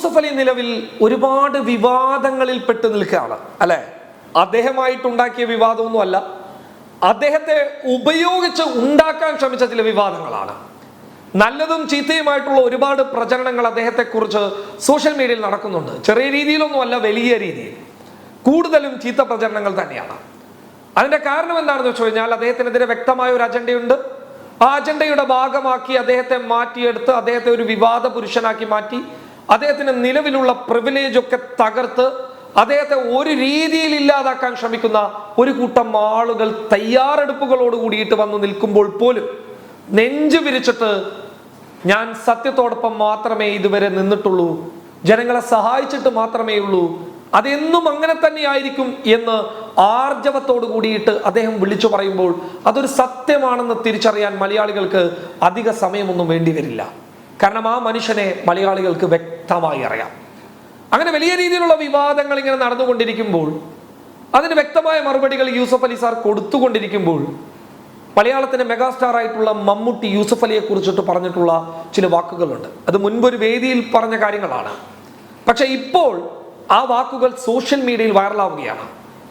യൂസഫ് അലി നിലവിൽ ഒരുപാട് വിവാദങ്ങളിൽ പെട്ട് നിൽക്കുകയാണ് അല്ലെ? അദ്ദേഹമായിട്ടുണ്ടാക്കിയ വിവാദമൊന്നുമല്ല. അദ്ദേഹത്തെ ഉപയോഗിച്ച് ഉണ്ടാക്കാൻ ശ്രമിച്ച ചില വിവാദങ്ങളാണ്. നല്ലതും ചീത്തയുമായിട്ടുള്ള ഒരുപാട് പ്രചരണങ്ങൾ അദ്ദേഹത്തെക്കുറിച്ച് സോഷ്യൽ മീഡിയയിൽ നടക്കുന്നുണ്ട്. ചെറിയ രീതിയിലൊന്നുമല്ല വലിയ രീതിയിൽ. കൂടുതലും ചീത്ത പ്രചരണങ്ങൾ തന്നെയാണ്. അതിന്റെ കാരണം എന്താണെന്ന് വെച്ച് കഴിഞ്ഞാൽ അദ്ദേഹത്തിനെതിരെ വ്യക്തമായ ഒരു അജണ്ടയുണ്ട്. ആ അജണ്ടയുടെ ഭാഗമാക്കി അദ്ദേഹത്തെ മാറ്റിയെടുത്ത് അദ്ദേഹത്തെ ഒരു വിവാദ പുരുഷനാക്കി മാറ്റി അദ്ദേഹത്തിന് നിലവിലുള്ള പ്രിവിലേജ് ഒക്കെ തകർത്ത് അദ്ദേഹത്തെ ഒരു രീതിയിൽ ഇല്ലാതാക്കാൻ ശ്രമിക്കുന്ന ഒരു കൂട്ടം ആളുകൾ തയ്യാറെടുപ്പുകളോട് കൂടിയിട്ട് വന്നു നിൽക്കുമ്പോൾ പോലും നെഞ്ചു വിരിച്ചിട്ട് ഞാൻ സത്യത്തോടൊപ്പം മാത്രമേ ഇതുവരെ നിന്നിട്ടുള്ളൂ. ജനങ്ങളെ സഹായിച്ചിട്ട് മാത്രമേ ഉള്ളൂ. അതെന്നും അങ്ങനെ തന്നെയായിരിക്കും എന്ന് ആർജവത്തോട് കൂടിയിട്ട് അദ്ദേഹം വിളിച്ചു പറയുമ്പോൾ അതൊരു സത്യമാണെന്ന് തിരിച്ചറിയാൻ മലയാളികൾക്ക് അധിക സമയമൊന്നും വേണ്ടി വരില്ല. കാരണം ആ മനുഷ്യനെ മലയാളികൾക്ക് വ്യക്തമായി അറിയാം. അങ്ങനെ വലിയ രീതിയിലുള്ള വിവാദങ്ങൾ ഇങ്ങനെ നടന്നുകൊണ്ടിരിക്കുമ്പോൾ അതിന് വ്യക്തമായ മറുപടികൾ യൂസഫ് അലി സാർ കൊടുത്തുകൊണ്ടിരിക്കുമ്പോൾ മലയാളത്തിന്റെ മെഗാസ്റ്റാർ ആയിട്ടുള്ള മമ്മൂട്ടി യൂസഫ് അലിയെ കുറിച്ചിട്ട് പറഞ്ഞിട്ടുള്ള ചില വാക്കുകളുണ്ട്. അത് മുൻപൊരു വേദിയിൽ പറഞ്ഞ കാര്യങ്ങളാണ്. പക്ഷെ ഇപ്പോൾ ആ വാക്കുകൾ സോഷ്യൽ മീഡിയയിൽ വൈറലാവുകയാണ്.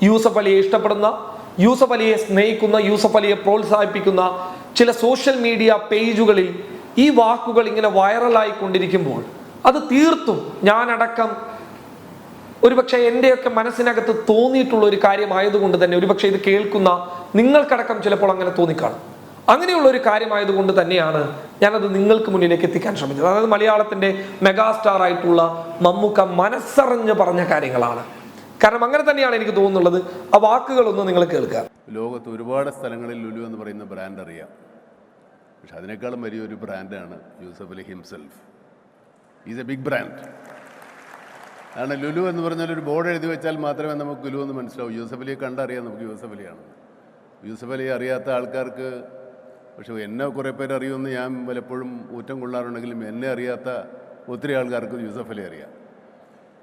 യൂസഫ് അലിയെ ഇഷ്ടപ്പെടുന്ന യൂസഫ് അലിയെ സ്നേഹിക്കുന്ന യൂസഫ് അലിയെ പ്രോത്സാഹിപ്പിക്കുന്ന ചില സോഷ്യൽ മീഡിയ പേജുകളിൽ ഈ വാക്കുകൾ ഇങ്ങനെ വൈറലായി കൊണ്ടിരിക്കുമ്പോൾ അത് തീർത്തും ഞാനടക്കം ഒരുപക്ഷെ എന്റെയൊക്കെ മനസ്സിനകത്ത് തോന്നിയിട്ടുള്ള ഒരു കാര്യമായതുകൊണ്ട് തന്നെ ഒരുപക്ഷെ ഇത് കേൾക്കുന്ന നിങ്ങൾക്കടക്കം ചിലപ്പോൾ അങ്ങനെ തോന്നിക്കാണും. അങ്ങനെയുള്ള ഒരു കാര്യമായതുകൊണ്ട് തന്നെയാണ് ഞാനത് നിങ്ങൾക്ക് മുന്നിലേക്ക് എത്തിക്കാൻ ശ്രമിച്ചത്. അതായത് മലയാളത്തിന്റെ മെഗാസ്റ്റാർ ആയിട്ടുള്ള മമ്മൂക്ക മനസ്സറിഞ്ഞ് പറഞ്ഞ കാര്യങ്ങളാണ്. കാരണം അങ്ങനെ തന്നെയാണ് എനിക്ക് തോന്നുന്നുള്ളത്. ആ വാക്കുകളൊന്നും നിങ്ങൾ കേൾക്കുക. ലോകത്ത് ഒരുപാട് സ്ഥലങ്ങളിൽ ലുലു എന്ന് പറയുന്ന ബ്രാൻഡ് അറിയാം. പക്ഷെ അതിനേക്കാളും വലിയൊരു ബ്രാൻഡാണ് Yusuf Ali himself. Is a big brand കാരണം ലുലു എന്ന് പറഞ്ഞാൽ ഒരു ബോർഡ് എഴുതി വെച്ചാൽ മാത്രമേ നമുക്ക് ലുലു എന്ന് മനസ്സിലാവൂ. യൂസഫ് അലിയെ കണ്ടറിയാം നമുക്ക് യൂസഫ് അലിയാണ്. യൂസഫ് അലിയെ അറിയാത്ത ആൾക്കാർക്ക് പക്ഷേ എന്നെ കുറേ പേര് അറിയുമെന്ന് ഞാൻ പലപ്പോഴും ഊറ്റം കൊള്ളാറുണ്ടെങ്കിലും എന്നെ അറിയാത്ത ഒത്തിരി ആൾക്കാർക്ക് യൂസഫ് അലി അറിയാം.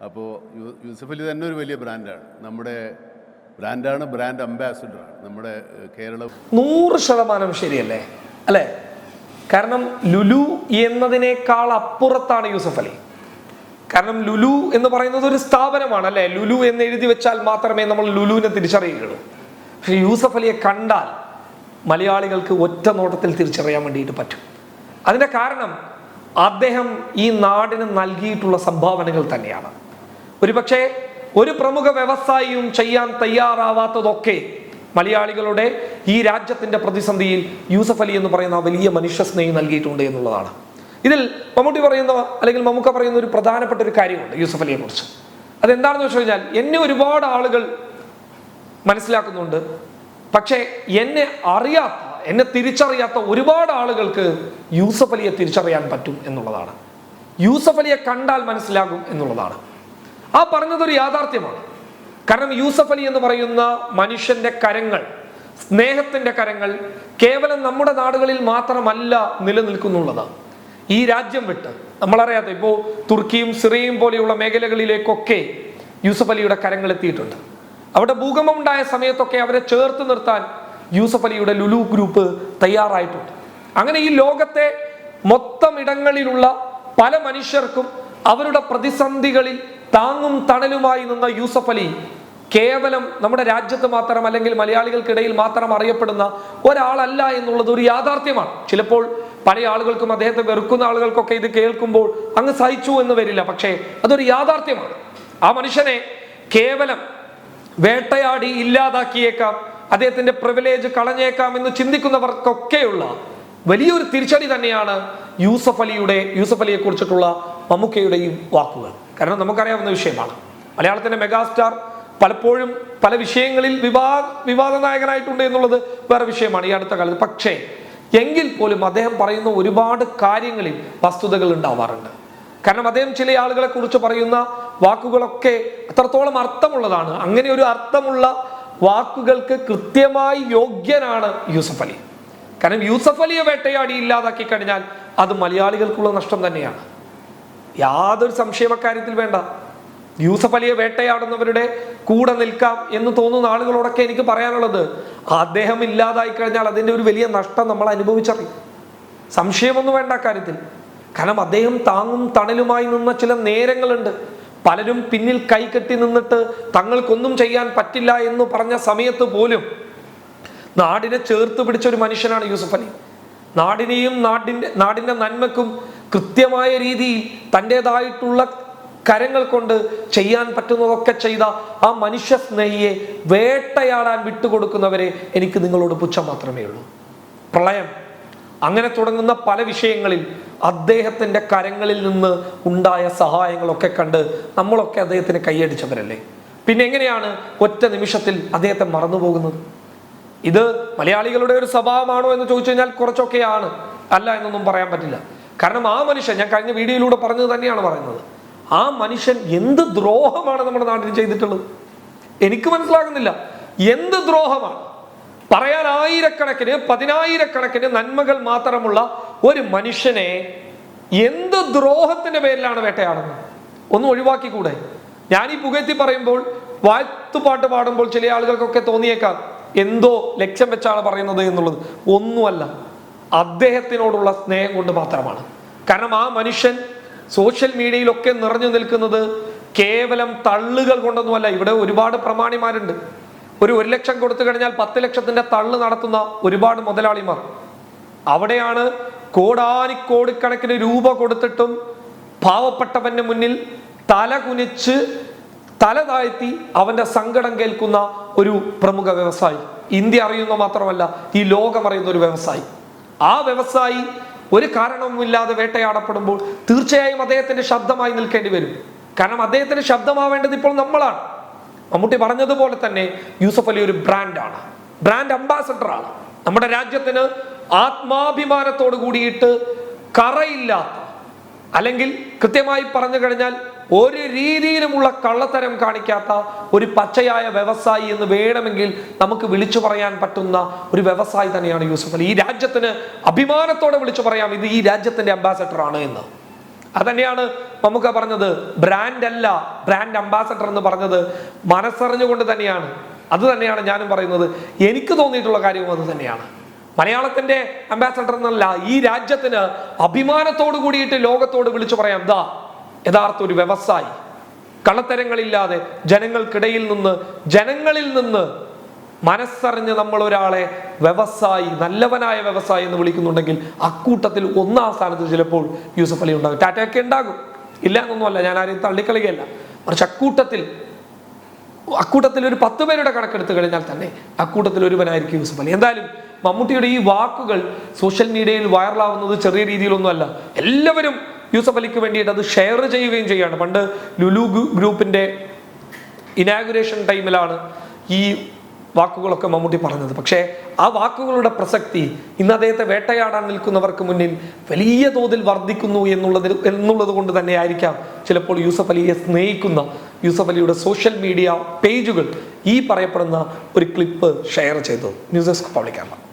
അപ്പോൾ യൂസഫ് അലി തന്നെ ഒരു വലിയ ബ്രാൻഡാണ്. നമ്മുടെ ബ്രാൻഡാണ് ബ്രാൻഡ് അംബാസിഡറാണ്. നമ്മുടെ കേരള നൂറ് ശതമാനം ശരിയല്ലേ? അല്ലെ? കാരണം ലുലു എന്നതിനേക്കാൾ അപ്പുറത്താണ് യൂസഫ് അലി. കാരണം ലുലു എന്ന് പറയുന്നത് ഒരു സ്ഥാപനമാണ് അല്ലെ? ലുലു എന്ന് എഴുതി വെച്ചാൽ മാത്രമേ നമ്മൾ ലുലുവിനെ തിരിച്ചറിയുകയുള്ളൂ. പക്ഷെ യൂസഫ് അലിയെ കണ്ടാൽ മലയാളികൾക്ക് ഒറ്റ നോട്ടത്തിൽ തിരിച്ചറിയാൻ വേണ്ടിയിട്ട് പറ്റും. അതിന്റെ കാരണം അദ്ദേഹം ഈ നാടിന് നൽകിയിട്ടുള്ള സംഭാവനകൾ തന്നെയാണ്. ഒരുപക്ഷെ ഒരു പ്രമുഖ വ്യവസായിയും ചെയ്യാൻ തയ്യാറാവാത്തതൊക്കെ മലയാളികളുടെ ഈ രാജ്യത്തിന്റെ പ്രതിസന്ധിയിൽ യൂസഫ് അലി എന്ന് പറയുന്ന വലിയ മനുഷ്യ സ്നേഹി നൽകിയിട്ടുണ്ട് എന്നുള്ളതാണ്. ഇതിൽ മമ്മൂട്ടി പറയുന്ന അല്ലെങ്കിൽ മമ്മൂക്ക പറയുന്ന ഒരു പ്രധാനപ്പെട്ട ഒരു കാര്യമുണ്ട് യൂസഫ് അലിയെ കുറിച്ച്. അതെന്താണെന്ന് വെച്ച് കഴിഞ്ഞാൽ എന്നെ ഒരുപാട് ആളുകൾ മനസ്സിലാക്കുന്നുണ്ട്. പക്ഷേ എന്നെ അറിയാത്ത എന്നെ തിരിച്ചറിയാത്ത ഒരുപാട് ആളുകൾക്ക് യൂസഫ് അലിയെ തിരിച്ചറിയാൻ പറ്റും എന്നുള്ളതാണ്. യൂസഫ് അലിയെ കണ്ടാൽ മനസ്സിലാകും എന്നുള്ളതാണ്. ആ പറഞ്ഞതൊരു യാഥാർത്ഥ്യമാണ്. കാരണം യൂസഫ് അലി എന്ന് പറയുന്ന മനുഷ്യന്റെ കരങ്ങൾ സ്നേഹത്തിന്റെ കരങ്ങൾ കേവലം നമ്മുടെ നാടുകളിൽ മാത്രമല്ല നിലനിൽക്കുന്നുള്ളതാണ്. ഈ രാജ്യം വിട്ട് നമ്മളറിയാത്ത ഇപ്പോൾ തുർക്കിയും സിറിയയും പോലെയുള്ള മേഖലകളിലേക്കൊക്കെ യൂസഫ് അലിയുടെ കരങ്ങൾ എത്തിയിട്ടുണ്ട്. അവിടെ ഭൂകമ്പം ഉണ്ടായ സമയത്തൊക്കെ അവരെ ചേർത്ത് നിർത്താൻ യൂസഫ് അലിയുടെ ലുലു ഗ്രൂപ്പ് തയ്യാറായിട്ടുണ്ട്. അങ്ങനെ ഈ ലോകത്തെ മൊത്തം ഇടങ്ങളിലുള്ള പല മനുഷ്യർക്കും അവരുടെ പ്രതിസന്ധികളിൽ താങ്ങും തണലുമായി നിന്ന യൂസഫ് അലി കേവലം നമ്മുടെ രാജ്യത്ത് മാത്രം അല്ലെങ്കിൽ മലയാളികൾക്കിടയിൽ മാത്രം അറിയപ്പെടുന്ന ഒരാളല്ല എന്നുള്ളത് ഒരു യാഥാർത്ഥ്യമാണ്. ചിലപ്പോൾ പല ആളുകൾക്കും അദ്ദേഹത്തെ വെറുക്കുന്ന ആളുകൾക്കൊക്കെ ഇത് കേൾക്കുമ്പോൾ അങ്ങ് സഹിച്ചു എന്ന് വരില്ല. പക്ഷേ അതൊരു യാഥാർത്ഥ്യമാണ്. ആ മനുഷ്യനെ കേവലം വേട്ടയാടി ഇല്ലാതാക്കിയേക്കാം അദ്ദേഹത്തിന്റെ പ്രിവിലേജ് കളഞ്ഞേക്കാം എന്ന് ചിന്തിക്കുന്നവർക്കൊക്കെയുള്ള വലിയൊരു തിരിച്ചടി തന്നെയാണ് യൂസഫ് അലിയുടെ യൂസഫ് അലിയെ കുറിച്ചിട്ടുള്ള മമ്മൂക്കയുടെയും വാക്കുകൾ. കാരണം നമുക്കറിയാവുന്ന വിഷയമാണ്. മലയാളത്തിന്റെ മെഗാസ്റ്റാർ പലപ്പോഴും പല വിഷയങ്ങളിൽ വിവാദ വിവാദ നായകനായിട്ടുണ്ട് എന്നുള്ളത് വേറെ വിഷയമാണ് ഈ അടുത്ത കാലത്ത്. പക്ഷേ എങ്കിൽ പോലും അദ്ദേഹം പറയുന്ന ഒരുപാട് കാര്യങ്ങളിൽ വസ്തുതകൾ ഉണ്ടാവാറുണ്ട്. കാരണം അദ്ദേഹം ചില ആളുകളെ കുറിച്ച് പറയുന്ന വാക്കുകളൊക്കെ അത്രത്തോളം അർത്ഥമുള്ളതാണ്. അങ്ങനെ ഒരു അർത്ഥമുള്ള വാക്കുകൾക്ക് കൃത്യമായി യോഗ്യനാണ് യൂസഫ് അലി. കാരണം യൂസഫ് അലിയെ വേട്ടയാടി ഇല്ലാതാക്കി കഴിഞ്ഞാൽ അത് മലയാളികൾക്കുള്ള നഷ്ടം തന്നെയാണ്. യാതൊരു സംശയമക്കാര്യത്തിൽ വേണ്ട. യൂസഫ് അലിയെ വേട്ടയാടുന്നവരുടെ കൂടെ നിൽക്കാം എന്ന് തോന്നുന്ന ആളുകളോടൊക്കെ എനിക്ക് പറയാനുള്ളത് അദ്ദേഹം ഇല്ലാതായി കഴിഞ്ഞാൽ അതിന്റെ ഒരു വലിയ നഷ്ടം നമ്മൾ അനുഭവിച്ചറിയും. സംശയമൊന്നും വേണ്ട കാര്യത്തിൽ. കാരണം അദ്ദേഹം താങ്ങും തണലുമായി നിന്ന ചില നേരങ്ങളുണ്ട്. പലരും പിന്നിൽ കൈകെട്ടി നിന്നിട്ട് തങ്ങൾക്കൊന്നും ചെയ്യാൻ പറ്റില്ല എന്ന് പറഞ്ഞ സമയത്ത് പോലും നാടിനെ ചേർത്ത് പിടിച്ച ഒരു മനുഷ്യനാണ് യൂസഫ് അലി. നാടിനെയും നാടിന്റെ നാടിന്റെ നന്മക്കും കൃത്യമായ രീതിയിൽ തന്റെതായിട്ടുള്ള കരങ്ങൾ കൊണ്ട് ചെയ്യാൻ പറ്റുന്നതൊക്കെ ചെയ്ത ആ മനുഷ്യ സ്നേഹിയെ വേട്ടയാടാൻ വിട്ടുകൊടുക്കുന്നവരെ എനിക്ക് നിങ്ങളോട് പുച്ഛം മാത്രമേ ഉള്ളൂ. പ്രളയം. അങ്ങനെ തുടങ്ങുന്ന പല വിഷയങ്ങളിൽ അദ്ദേഹത്തിന്റെ കരങ്ങളിൽ നിന്ന് ഉണ്ടായ സഹായങ്ങളൊക്കെ കണ്ട് നമ്മളൊക്കെ അദ്ദേഹത്തിന് കൈയടിച്ചവരല്ലേ? പിന്നെ എങ്ങനെയാണ് ഒറ്റ നിമിഷത്തിൽ അദ്ദേഹത്തെ മറന്നുപോകുന്നത് ഇത് മലയാളികളുടെ ഒരു സ്വഭാവമാണോ എന്ന് ചോദിച്ചു കഴിഞ്ഞാൽ കുറച്ചൊക്കെയാണ്. അല്ല എന്നൊന്നും പറയാൻ പറ്റില്ല. കാരണം ആ മനുഷ്യൻ ഞാൻ കഴിഞ്ഞ വീഡിയോയിലൂടെ പറഞ്ഞത് തന്നെയാണ് പറയുന്നത്. ആ മനുഷ്യൻ എന്ത് ദ്രോഹമാണ് നമ്മുടെ നാട്ടിൽ ചെയ്തിട്ടുള്ളത്? എനിക്ക് മനസ്സിലാകുന്നില്ല. എന്ത് ദ്രോഹമാണ്? പറയാൻ ആയിരക്കണക്കിന് പതിനായിരക്കണക്കിന് നന്മകൾ മാത്രമുള്ള ഒരു മനുഷ്യനെ എന്ത് ദ്രോഹത്തിന്റെ പേരിലാണ് വേട്ടയാടുന്നത്? ഒന്ന് ഒഴിവാക്കിക്കൂടെ? ഞാൻ ഈ പുകഴ്ത്തി പറയുമ്പോൾ വാഴ്ത്തുപാട്ട് പാടുമ്പോൾ ചില ആളുകൾക്കൊക്കെ തോന്നിയേക്കാം എന്തോ ലക്ഷ്യം വെച്ചാണ് പറയുന്നത് എന്നുള്ളത്. ഒന്നുമല്ല അദ്ദേഹത്തിനോടുള്ള സ്നേഹം കൊണ്ട് മാത്രമാണ്. കാരണം ആ മനുഷ്യൻ സോഷ്യൽ മീഡിയയിലൊക്കെ നിറഞ്ഞു നിൽക്കുന്നത് കേവലം തള്ളുകൾ കൊണ്ടൊന്നുമല്ല. ഇവിടെ ഒരുപാട് പ്രമാണിമാരുണ്ട്. ഒരു ഒരു ലക്ഷം കൊടുത്തു കഴിഞ്ഞാൽ പത്ത് ലക്ഷത്തിന്റെ തള്ളു നടത്തുന്ന ഒരുപാട് മുതലാളിമാർ. അവിടെയാണ് കോടാനിക്കോടിക്കണക്കിന് രൂപ കൊടുത്തിട്ടും പാവപ്പെട്ടവന്റെ മുന്നിൽ തല കുനിച്ച് തല താഴ്ത്തി അവന്റെ സങ്കടം കേൾക്കുന്ന ഒരു പ്രമുഖ വ്യവസായി. ഇന്ത്യ അറിയുന്ന മാത്രമല്ല ഈ ലോകം അറിയുന്ന ഒരു വ്യവസായി. ആ വ്യവസായി ഒരു കാരണവുമില്ലാതെ വേട്ടയാടപ്പെടുമ്പോൾ തീർച്ചയായും അദ്ദേഹത്തിന്റെ ശബ്ദമായി നിൽക്കേണ്ടി വരും. കാരണം അദ്ദേഹത്തിന്റെ ശബ്ദമാവേണ്ടത് ഇപ്പോൾ നമ്മളാണ്. മമ്മൂട്ടി പറഞ്ഞതുപോലെ തന്നെ യൂസഫ് അലി ഒരു ബ്രാൻഡാണ്. ബ്രാൻഡ് അംബാസഡറാണ് നമ്മുടെ രാജ്യത്തിന് ആത്മാഭിമാനത്തോട് കൂടിയിട്ട് കറയില്ലാത്ത അല്ലെങ്കിൽ കൃത്യമായി പറഞ്ഞു കഴിഞ്ഞാൽ ഒരു രീതിയിലുമുള്ള കള്ളത്തരം കാണിക്കാത്ത ഒരു പച്ചയായ വ്യവസായി എന്ന് വേണമെങ്കിൽ നമുക്ക് വിളിച്ചു പറയാൻ പറ്റുന്ന ഒരു വ്യവസായി തന്നെയാണ് യൂസഫ് അലി. ഈ രാജ്യത്തിന് അഭിമാനത്തോടെ വിളിച്ചു പറയാം ഇത് ഈ രാജ്യത്തിന്റെ അംബാസഡർ ആണ് എന്ന്. അതന്നെയാണ് നമുക്ക് പറഞ്ഞത് ബ്രാൻഡ് അല്ല ബ്രാൻഡ് അംബാസഡർ എന്ന് പറഞ്ഞത് മനസ്സറിഞ്ഞുകൊണ്ട് തന്നെയാണ്. അത് തന്നെയാണ് ഞാനും പറയുന്നത്. എനിക്ക് തോന്നിയിട്ടുള്ള കാര്യവും അത് തന്നെയാണ്. മലയാളത്തിന്റെ അംബാസഡർ എന്നല്ല ഈ രാജ്യത്തിന് അഭിമാനത്തോട് കൂടിയിട്ട് ലോകത്തോട് വിളിച്ചു പറയാം ദാ യഥാർത്ഥ ഒരു വ്യവസായി. കള്ളത്തരങ്ങളില്ലാതെ ജനങ്ങൾക്കിടയിൽ നിന്ന് ജനങ്ങളിൽ നിന്ന് മനസ്സറിഞ്ഞ് നമ്മൾ ഒരാളെ വ്യവസായി നല്ലവനായ വ്യവസായി എന്ന് വിളിക്കുന്നുണ്ടെങ്കിൽ അക്കൂട്ടത്തിൽ ഒന്നാം സ്ഥാനത്ത് ചിലപ്പോൾ യൂസഫ് അലി ഉണ്ടാകും. ടാറ്റയൊക്കെ ഉണ്ടാകും. ഇല്ല എന്നൊന്നുമല്ല ഞാൻ ആരെയും തള്ളിക്കളയുകയല്ല. മറിച്ച് അക്കൂട്ടത്തിൽ അക്കൂട്ടത്തിൽ ഒരു പത്ത് പേരുടെ കണക്കെടുത്ത് കഴിഞ്ഞാൽ തന്നെ അക്കൂട്ടത്തിൽ ഒരുവനായിരിക്കും യൂസഫ് അലി. എന്തായാലും മമ്മൂട്ടിയുടെ ഈ വാക്കുകൾ സോഷ്യൽ മീഡിയയിൽ വൈറലാവുന്നത് ചെറിയ രീതിയിലൊന്നുമല്ല. എല്ലാവരും യൂസഫ് അലിക്ക് വേണ്ടിയിട്ട് അത് ഷെയർ ചെയ്യുകയും ചെയ്യുകയാണ് പണ്ട് ലുലു ഗ്രൂപ്പിന്റെ ഇനാഗുറേഷൻ ടൈമിലാണ് ഈ വാക്കുകളൊക്കെ മമ്മൂട്ടി പറഞ്ഞത്. പക്ഷേ ആ വാക്കുകളുടെ പ്രസക്തി ഇന്ന് അദ്ദേഹത്തെ വേട്ടയാടാൻ നിൽക്കുന്നവർക്ക് മുന്നിൽ വലിയ തോതിൽ വർദ്ധിക്കുന്നു എന്നുള്ളത് എന്നുള്ളത് കൊണ്ട് തന്നെ ആയിരിക്കാം ചിലപ്പോൾ യൂസഫ് അലിയെ സ്നേഹിക്കുന്ന യൂസഫ് അലിയുടെ സോഷ്യൽ മീഡിയ പേജുകൾ ഈ പറയപ്പെടുന്ന ഒരു ക്ലിപ്പ് ഷെയർ ചെയ്തത്. News desk പബ്ലിക്കാണ്